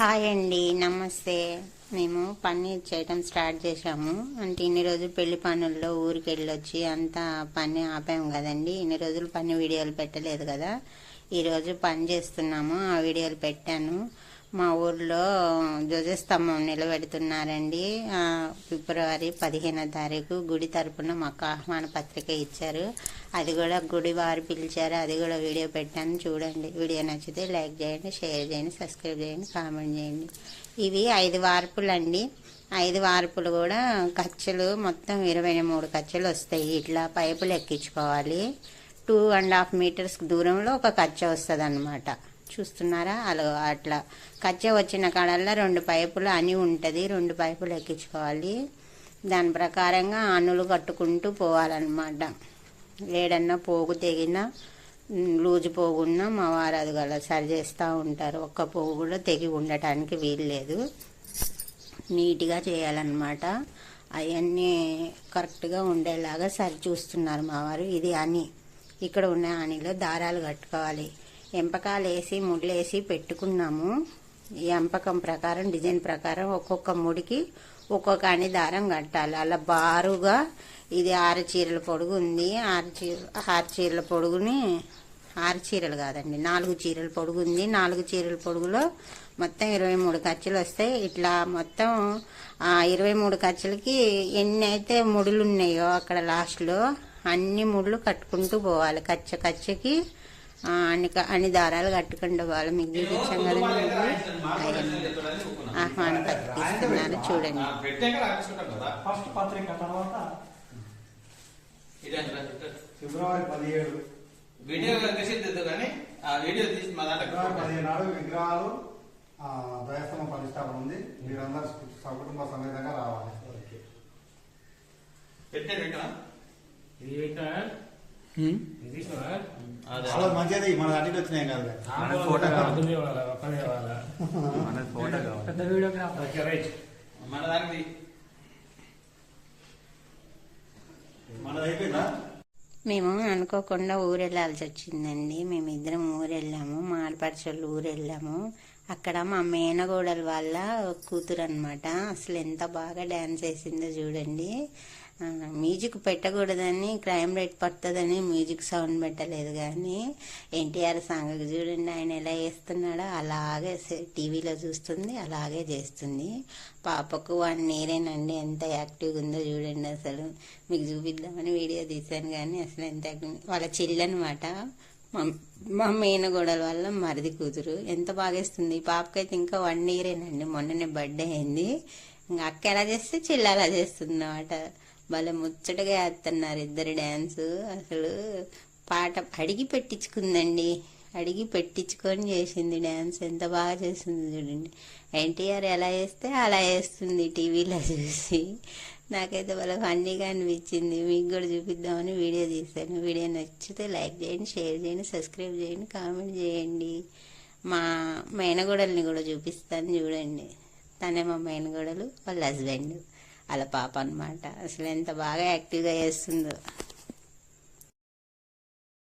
Hi అండి నమస్తే. మేము పన్నీర్ చేయటం స్టార్ట్ చేశాము. అంటే ఇన్ని రోజులు పెళ్ళి పనుల్లో ఊరికి వెళ్ళొచ్చి అంతా పని ఆపాము కదండి. ఇన్ని రోజులు పని వీడియోలు పెట్టలేదు కదా. ఈరోజు పని చేస్తున్నాము ఆ వీడియోలు పెట్టాను. మా ఊర్లో ధ్వజస్తంభం నిలబెడుతున్నారండి. ఫిబ్రవరి పదిహేనో తారీఖు గుడి తరపున మాకు ఆహ్వాన పత్రిక ఇచ్చారు. అది కూడా గుడి వారు పిలిచారు. అది కూడా వీడియో పెట్టాను. చూడండి. వీడియో నచ్చితే లైక్ చేయండి షేర్ చేయండి సబ్స్క్రైబ్ చేయండి కామెంట్ చేయండి. ఇవి ఐదు వార్పులు అండి ఐదు వార్పులు కూడా ఖర్చులు మొత్తం ఇరవై మూడు ఖర్చులు వస్తాయి. ఇట్లా పైపులు ఎక్కించుకోవాలి. టూ అండ్ హాఫ్ మీటర్స్ దూరంలో ఒక ఖర్చు వస్తుంది అన్నమాట చూస్తున్నారా? అలా అట్లా కచ్చ వచ్చిన కాడల్లా రెండు పైపులు అని ఉంటుంది రెండు పైపులు ఎక్కించుకోవాలి. దాని ప్రకారంగా అనులు కట్టుకుంటూ పోవాలన్నమాట. ఏడన్నా పోగు తెగినా లూజు పోగున్నా మా వారు అది గల సరి చేస్తూ ఉంటారు. ఒక్క పోగు కూడా తెగి ఉండటానికి వీల్లేదు నీట్గా చేయాలన్నమాట. అవన్నీ కరెక్ట్గా ఉండేలాగా సరి చూస్తున్నారు మా వారు. ఇది అని ఇక్కడ ఉన్న అనిలో దారాలు కట్టుకోవాలి. ఎంపకాలు వేసి పెట్టుకున్నాము. ఈ ఎంపకం ప్రకారం డిజైన్ ప్రకారం ఒక్కొక్క ముడికి ఒక్కొక్క అని దారం కట్టాలి. అలా బారుగా ఇది ఆరు చీరల పొడుగు ఉంది. ఆరు చీర ఆరు చీరల పొడుగుని ఆరు చీరలు కాదండి నాలుగు చీరల పొడుగు ఉంది. నాలుగు చీరల పొడుగులో మొత్తం ఇరవై మూడు ఖర్చులు వస్తాయి. ఇట్లా మొత్తం ఇరవై మూడు ఖర్చులకి ఎన్ని అయితే ముడులు ఉన్నాయో అక్కడ లాస్ట్లో అన్ని ముళ్ళు కట్టుకుంటూ పోవాలి. కచ్చ కచ్చకి అన్ని అన్ని దారాలు కట్టుకుంటూ పోవాలి మీకు చూపించాం కదండి ఆహ్వాన పత్రిక ఇస్తున్నారు చూడండి. ఫిబ్రవరి పదిహేడు. వీడియో తీసేద్దు కానీ ఆ వీడియో తీసి మా దాంట్లో పదిహేను నాడు విగ్రహాలు ప్రతిష్టాపన ఉంది. మీరందరూ సకుటుంబ సమేతంగా రావాలి. పెట్టే పెట్టా ఇది పెట్టినా? ఇది తీసినావా? చాలా మంచిది మన అన్నిటి వచ్చినాయి కదా మన ఫోటో కావాలి. రైట్. మన దానికి మేము అనుకోకుండా ఊరు వెళ్ళాల్సి వచ్చిందండి మేము ఇద్దరం ఊరు వెళ్ళాము మా ఆడపడుచోళ్ళు ఊరు వెళ్ళాము అక్కడ మా మేనగోడల వాళ్ళ కూతురు అనమాట అసలు ఎంత బాగా డ్యాన్స్ వేసిందో చూడండి. మ్యూజిక్ పెట్టకూడదని క్రైమ్ రేట్ పడుతుందని మ్యూజిక్ సౌండ్ పెట్టలేదు కానీ ఎన్టీఆర్ సాంగ్కి చూడండి ఆయన ఎలా వేస్తున్నాడో అలాగే టీవీలో చూస్తుంది అలాగే చేస్తుంది. పాపకు వన్ ఇయరేనండి ఎంత యాక్టివ్గా ఉందో చూడండి అసలు. మీకు చూపిద్దామని వీడియో తీశాను కానీ అసలు ఎంత యాక్టివ్ వాళ్ళ చెల్లెనమాట. మా మా మేనగోడల వల్ల మరిది కూతురు. ఎంత బాగేస్తుంది. పాపకైతే ఇంకా వన్ ఇయరేనండి మొన్ననే బర్త్డే అయింది. ఇంకా అక్క ఎలా చేస్తే చెల్లి అలా చేస్తుంది అన్నమాట భలే ముచ్చటగా వేస్తున్నారు ఇద్దరు డ్యాన్స్ అసలు పాట అడిగి పెట్టించుకుందండి. అడిగి పెట్టించుకొని చేసింది డ్యాన్స్ ఎంత బాగా చేసింది చూడండి. ఎన్టీఆర్ ఎలా వేస్తే అలా వేస్తుంది టీవీలో చూసి. నాకైతే వాళ్ళ ఫన్నీగా అనిపించింది. మీకు కూడా చూపిద్దామని వీడియో తీశాను. వీడియో నచ్చితే లైక్ చేయండి షేర్ చేయండి సబ్స్క్రైబ్ చేయండి కామెంట్ చేయండి. మా మేనగోడల్ని కూడా చూపిస్తాను చూడండి. తనే మా మేనగోడలు వాళ్ళ హస్బెండ్. వాళ్ళ పాప అన్నమాట. అసలు ఎంత బాగా యాక్టివ్గా చేస్తుందో.